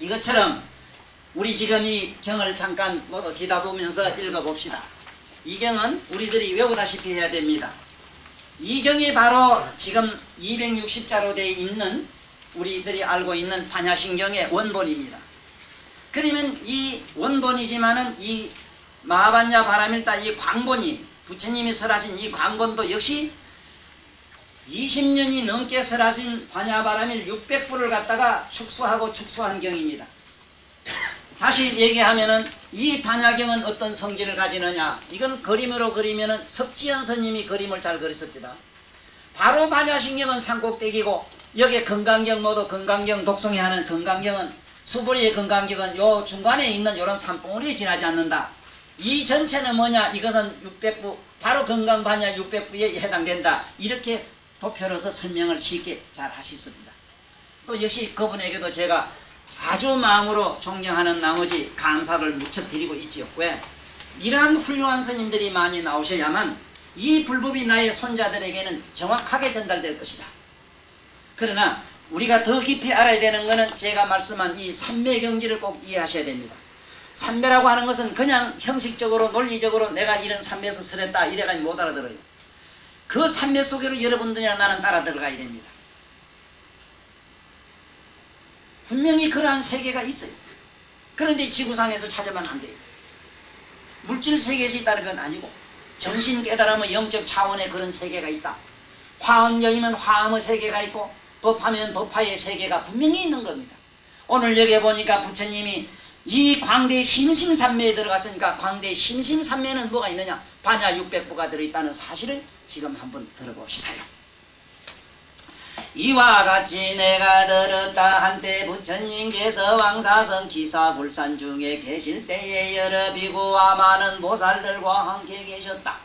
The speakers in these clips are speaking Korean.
이것처럼 우리 지금 이 경을 잠깐 모두 뒤다보면서 읽어봅시다. 이 경은 우리들이 외우다시피 해야 됩니다. 이 경이 바로 지금 260자로 되어 있는 우리들이 알고 있는 반야신경의 원본입니다. 그러면 이 원본이지만은 이 마하반야 바라밀다 이 광본이 부처님이 설하신 이 광본도 역시 20년이 넘게 설하신 반야바라밀 600부를 갖다가 축소하고 축소한 경입니다. 다시 얘기하면은 이 반야경은 어떤 성질을 가지느냐? 이건 그림으로 그리면은 석지연 스님이 그림을 잘 그렸습니다. 바로 반야신경은 산꼭대기고 여기에 건강경 모두 건강경 독송이 하는 건강경은 수보리의 건강경은 요 중간에 있는 요런 산봉우리 지나지 않는다. 이 전체는 뭐냐? 이것은 600부 바로 건강 반야 600부에 해당된다. 이렇게 도표로서 설명을 쉽게 잘 하셨습니다. 또 역시 그분에게도 제가 아주 마음으로 존경하는 나머지 감사를 무척 드리고 있지요. 왜? 이러한 훌륭한 스님들이 많이 나오셔야만 이 불법이 나의 손자들에게는 정확하게 전달될 것이다. 그러나 우리가 더 깊이 알아야 되는 것은 제가 말씀한 이 삼매 경지를 꼭 이해하셔야 됩니다. 삼매라고 하는 것은 그냥 형식적으로 논리적으로 내가 이런 삼매에서 설했다 이래가지고 못 알아들어요. 그 삼매 속으로 여러분들이나 나는 따라 들어가야 됩니다. 분명히 그러한 세계가 있어요. 그런데 지구상에서 찾으면 안 돼요. 물질 세계에서 있다는 건 아니고 정신 깨달음의 영적 차원의 그런 세계가 있다. 화엄경이면 화엄의 세계가 있고 법하면 법화의 세계가 분명히 있는 겁니다. 오늘 여기 보니까 부처님이 이 광대 심심산매에 들어갔으니까 광대 심심산매는 뭐가 있느냐? 반야 600부가 들어있다는 사실을 지금 한번 들어봅시다요. 이와 같이 내가 들었다 한때 부처님께서 왕사성 기사 불산 중에 계실 때에 여러 비구와 많은 보살들과 함께 계셨다.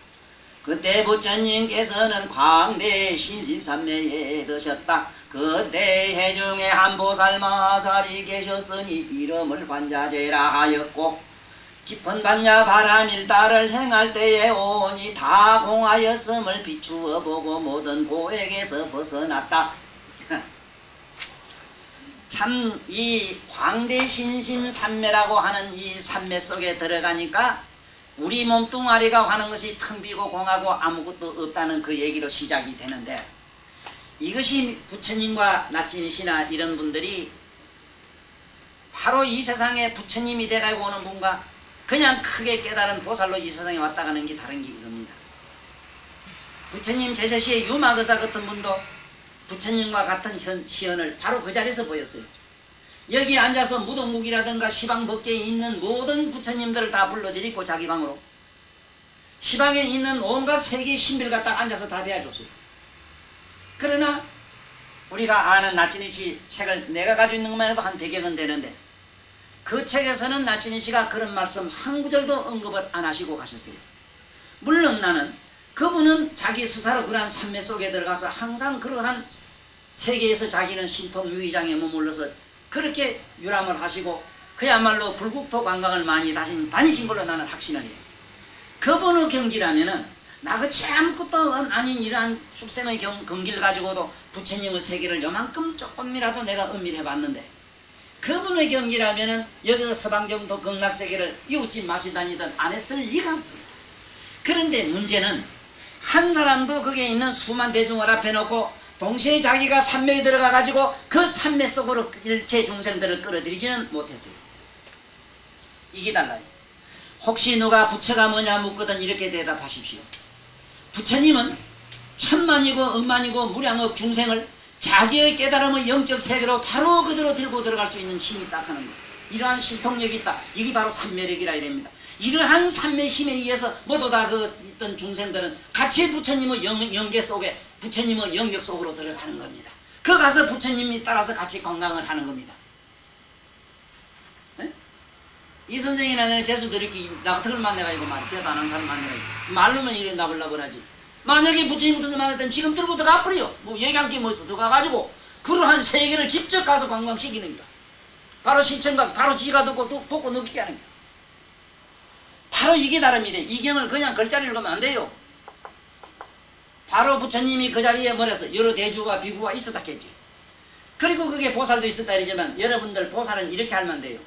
그때 부처님께서는 광대 심심산매에 드셨다. 그때 해중에 한 보살 마살이 계셨으니 이름을 반자제라 하였고 깊은 반야 바람일다를 행할 때에 온이 다 공하였음을 비추어 보고 모든 고액에서 벗어났다. 참 이 광대신심산매라고 하는 이 산매 속에 들어가니까 우리 몸뚱아리가 하는 것이 텅 비고 공하고 아무것도 없다는 그 얘기로 시작이 되는데 이것이 부처님과 나찐이시나 이런 분들이 바로 이 세상에 부처님이 돼가지고 오는 분과 그냥 크게 깨달은 보살로 이 세상에 왔다 가는 게 다른 게 이겁니다. 부처님 제세시에 유마거사 같은 분도 부처님과 같은 현, 시연을 바로 그 자리에서 보였어요. 여기 앉아서 무동국이라든가 시방 법계에 있는 모든 부처님들을 다 불러들이고 자기 방으로 시방에 있는 온갖 세계 신비를 갖다 앉아서 다 배워줬어요. 그러나 우리가 아는 나진이 씨 책을 내가 가지고 있는 것만 해도 한 100여 권 되는데 그 책에서는 나진이 씨가 그런 말씀 한 구절도 언급을 안 하시고 가셨어요. 물론 나는 그분은 자기 스스로 그러한 산매 속에 들어가서 항상 그러한 세계에서 자기는 신통 유의장에 머물러서 그렇게 유람을 하시고 그야말로 불국토 관광을 많이 다신, 다니신 걸로 나는 확신을 해요. 그분의 경지라면은 나같이 아무것도 아닌 이러한 축생의 경, 경기를 가지고도 부처님의 세계를 요만큼 조금이라도 내가 음미해 봤는데 그분의 경기라면은 여기서 서방정도 극락세계를 이웃집 마시 다니던 안 했을 리가 없습니다. 그런데 문제는 한 사람도 거기에 있는 수만 대중을 앞에 놓고 동시에 자기가 산매에 들어가 가지고 그 산매 속으로 일체 중생들을 끌어들이지는 못했어요. 이게 달라요. 혹시 누가 부처가 뭐냐 묻거든 이렇게 대답하십시오. 부처님은 천만이고 억만이고 무량억 중생을 자기의 깨달음의 영적 세계로 바로 그대로 들고 들어갈 수 있는 힘이 딱 하는 거예요. 이러한 신통력이 있다. 이게 바로 삼매력이라 이랍니다. 이러한 삼매 힘에 의해서 모두 다 그 있던 중생들은 같이 부처님의 영, 영계 속에 부처님의 영역 속으로 들어가는 겁니다. 그 가서 부처님이 따라서 같이 건강을 하는 겁니다. 네? 이 선생이나 내 재수들이 이렇게 낙특을 만나가지고 말 하는 사람 만나가지고 말로만 이래 나불나불하지. 만약에 부처님부터 만났다면 지금 더 가버려. 뭐 얘기한 게 뭐 있어. 더 가가지고 그러한 세계를 직접 가서 관광시키는 거야. 바로 신천각, 바로 지가 듣고 또 복고 느끼게 하는 거야. 바로 이게 다릅니다. 이 경을 그냥 글자를 읽으면 안 돼요. 바로 부처님이 그 자리에 뭐랬어? 여러 대주가 비구가 있었다겠지. 그리고 그게 보살도 있었다 이러지만 여러분들 보살은 이렇게 하면 돼요.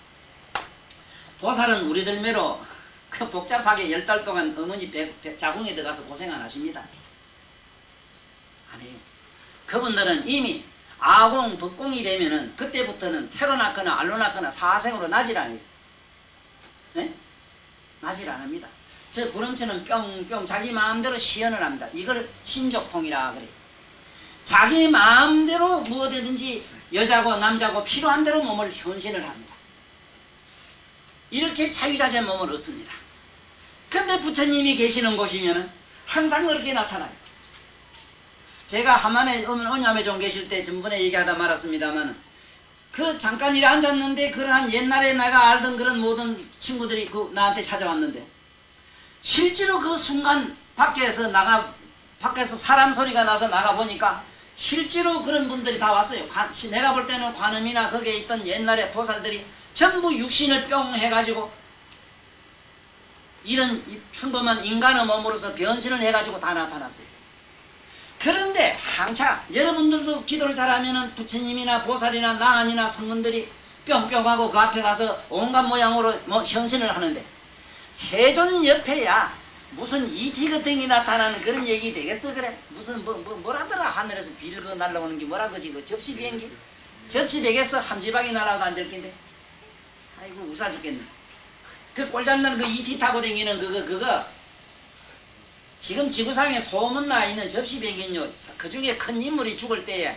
보살은 우리들매로 그 복잡하게 열 달 동안 어머니 배, 배- 자궁에 들어가서 고생 안 하십니다. 안 해요. 그분들은 이미 아공, 법공이 되면은 그때부터는 태로 낳거나 알로 낳거나 사생으로 나질 않아요. 네? 나질 안 합니다. 저 구름치는 뿅뿅 자기 마음대로 시연을 합니다. 이걸 신족통이라 그래요. 자기 마음대로 무엇이든지 여자고 남자고 필요한 대로 몸을 현신을 합니다. 이렇게 자유자재 몸을 얻습니다. 근데 부처님이 계시는 곳이면 항상 그렇게 나타나요. 제가 하만에 은암에 좀 계실 때 전번에 얘기하다 말았습니다만 그 잠깐 이래 앉았는데 그러한 옛날에 내가 알던 그런 모든 친구들이 그 나한테 찾아왔는데 실제로 그 순간 밖에서 나가 밖에서 사람 소리가 나서 나가 보니까 실제로 그런 분들이 다 왔어요. 관- 시- 내가 볼 때는 관음이나 거기에 있던 옛날에 보살들이 전부 육신을 뿅 해가지고 이런 이 평범한 인간의 몸으로서 변신을 해가지고 다 나타났어요. 그런데 항차 여러분들도 기도를 잘하면은 부처님이나 보살이나 나안이나 성근들이 뿅뿅하고 그 앞에 가서 온갖 모양으로 뭐 현신을 하는데 세존 옆에야 무슨 이티 같은 게 나타나는 그런 얘기 되겠어 그래? 무슨 뭐, 뭐 뭐라더라? 하늘에서 그 날라오는 게 뭐라 그지? 그 접시 비행기? 접시 되겠어? 한 지방이 날아도 안 될 텐데 아이고 웃어 죽겠네. 그 꼴장난 그 이티 타고 다니는 그거 그거. 지금 지구상에 소문나 있는 접시 비행기는요 그 중에 큰 인물이 죽을 때에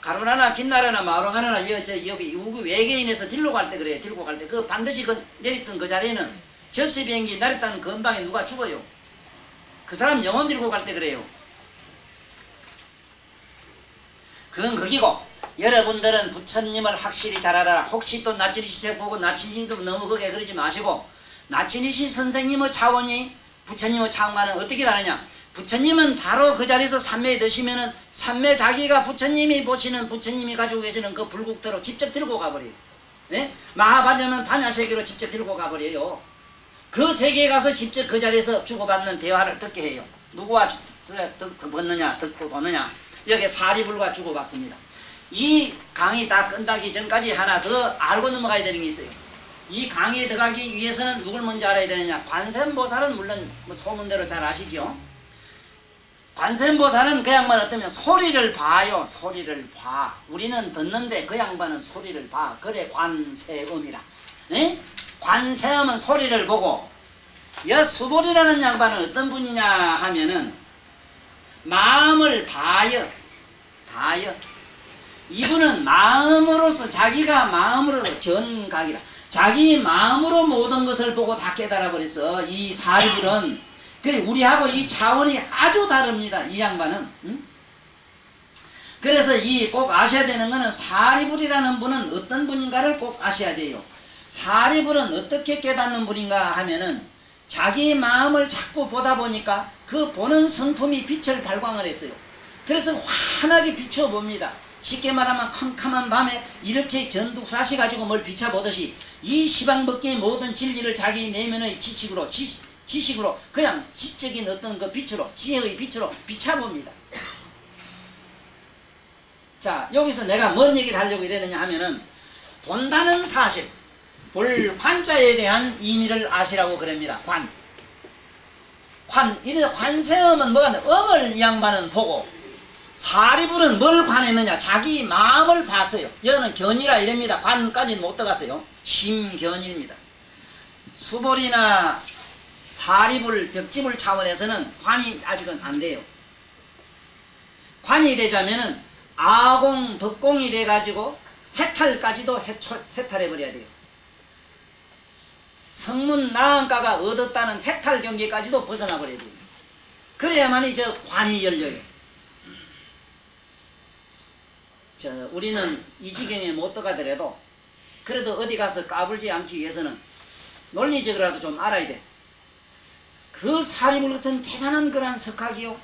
가루나나 긴나라나 마루가나나 여, 저, 여기 외계인에서 들고 갈 때 그래요. 들고 갈 때. 그 반드시 그 내렸던 그 자리에는 접시 비행기 내렸다는 근방에 누가 죽어요? 그 사람 영혼 들고 갈 때 그래요. 그건 거기고 여러분들은 부처님을 확실히 잘 알아라. 혹시 또 나치니시 책 보고 나치니도 너무 그게 그러지 마시고 나치니시 선생님의 차원이 부처님의 차원과는 어떻게 다르냐? 부처님은 바로 그 자리에서 삼매에 드시면은 삼매 자기가 부처님이 보시는 부처님이 가지고 계시는 그 불국토로 직접 들고 가버려요. 예? 마하바자는 반야 세계로 직접 들고 가버려요. 그 세계에 가서 직접 그 자리에서 주고받는 대화를 듣게 해요. 누구와 주- 듣- 듣느냐 듣고 보느냐. 여기 사리불과 주고받습니다 이 강이 다 끝나기 전까지 하나 더 알고 넘어가야 되는 게 있어요. 이 강에 들어가기 위해서는 누굴 먼저 알아야 되느냐? 관세음보살은 물론 뭐 소문대로 잘 아시죠? 관세음보살은 그 양반 어떠면 소리를 봐요. 소리를 봐. 우리는 듣는데 그 양반은 소리를 봐. 그래 관세음이라. 네? 관세음은 소리를 보고 여수볼이라는 양반은 어떤 분이냐 하면은 마음을 봐요. 봐요. 이분은 마음으로서 자기가 마음으로서 견각이라. 자기 마음으로 모든 것을 보고 다 깨달아 버렸어. 이 사리불은. 그래 우리하고 이 차원이 아주 다릅니다 이 양반은. 응? 그래서 이 꼭 아셔야 되는 거는 사리불이라는 분은 어떤 분인가를 꼭 아셔야 돼요. 사리불은 어떻게 깨닫는 분인가 하면은 자기 마음을 자꾸 보다 보니까 그 보는 성품이 빛을 발광을 했어요. 그래서 환하게 비춰봅니다 쉽게 말하면 캄캄한 밤에 이렇게 전두사시 가지고 뭘 비춰보듯이 이 시방법계의 모든 진리를 자기 내면의 지식으로 지, 지식으로 그냥 지적인 어떤 그 빛으로 지혜의 빛으로 비춰봅니다. 자 여기서 내가 뭔 얘기를 하려고 이러느냐 하면은 본다는 사실 볼 관자에 대한 의미를 아시라고 그럽니다. 관. 관, 이래 관세음은 뭐가? 음을 이 양반은 보고 사리불은 뭘 관했느냐? 자기 마음을 봤어요. 여는 견이라 이럽니다. 관까지는 못 들어갔어요. 심견입니다. 수볼이나 사리불, 벽지불 차원에서는 관이 아직은 안 돼요. 관이 되자면은 아공, 법공이 돼가지고 해탈까지도 해초, 해탈해버려야 돼요. 성문 나은가가 얻었다는 해탈 경계까지도 벗어나버려야 돼요. 그래야만이 저 관이 열려요. 저 우리는 이 지경에 못 들어가더라도 그래도 어디 가서 까불지 않기 위해서는 논리적으로라도 좀 알아야 돼. 그 사리불 같은 대단한 그런 석학이요.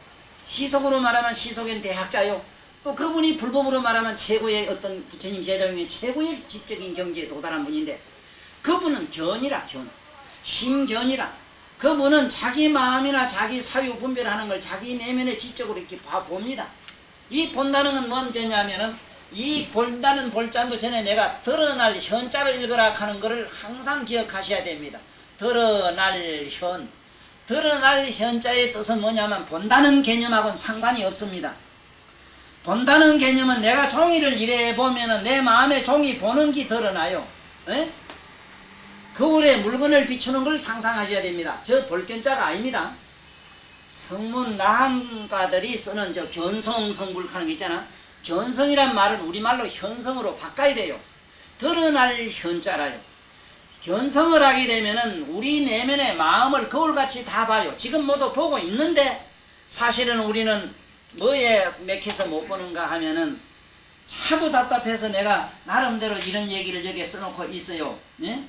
시속으로 말하면 시속인 대학자요. 또 그분이 불법으로 말하면 최고의 어떤 부처님 제자 중에 최고의 지적인 경지에 도달한 분인데 그분은 견이라 견. 심견이라. 그분은 자기 마음이나 자기 사유 분별하는 걸 자기 내면의 지적으로 이렇게 봐 봅니다. 이 본다는 건 뭔지냐면은 이 본다는 볼자도 전에 내가 드러날 현자를 읽으라 하는 것을 항상 기억하셔야 됩니다. 드러날 현. 드러날 현자의 뜻은 뭐냐면 본다는 개념하고는 상관이 없습니다. 본다는 개념은 내가 종이를 이래 보면은 내 마음에 종이 보는 게 드러나요. 에? 거울에 물건을 비추는 걸 상상하셔야 됩니다. 저 볼견자가 아닙니다. 성문 나한가들이 쓰는 저 견성 성불하는 게 있잖아. 견성이란 말은 우리말로 현성으로 바꿔야 돼요. 드러날 현자라요. 견성을 하게 되면은 우리 내면의 마음을 거울같이 다 봐요. 지금 모두 보고 있는데 사실은 우리는 뭐에 맥혀서 못 보는가 하면은 차도 답답해서 내가 나름대로 이런 얘기를 여기에 써놓고 있어요. 예?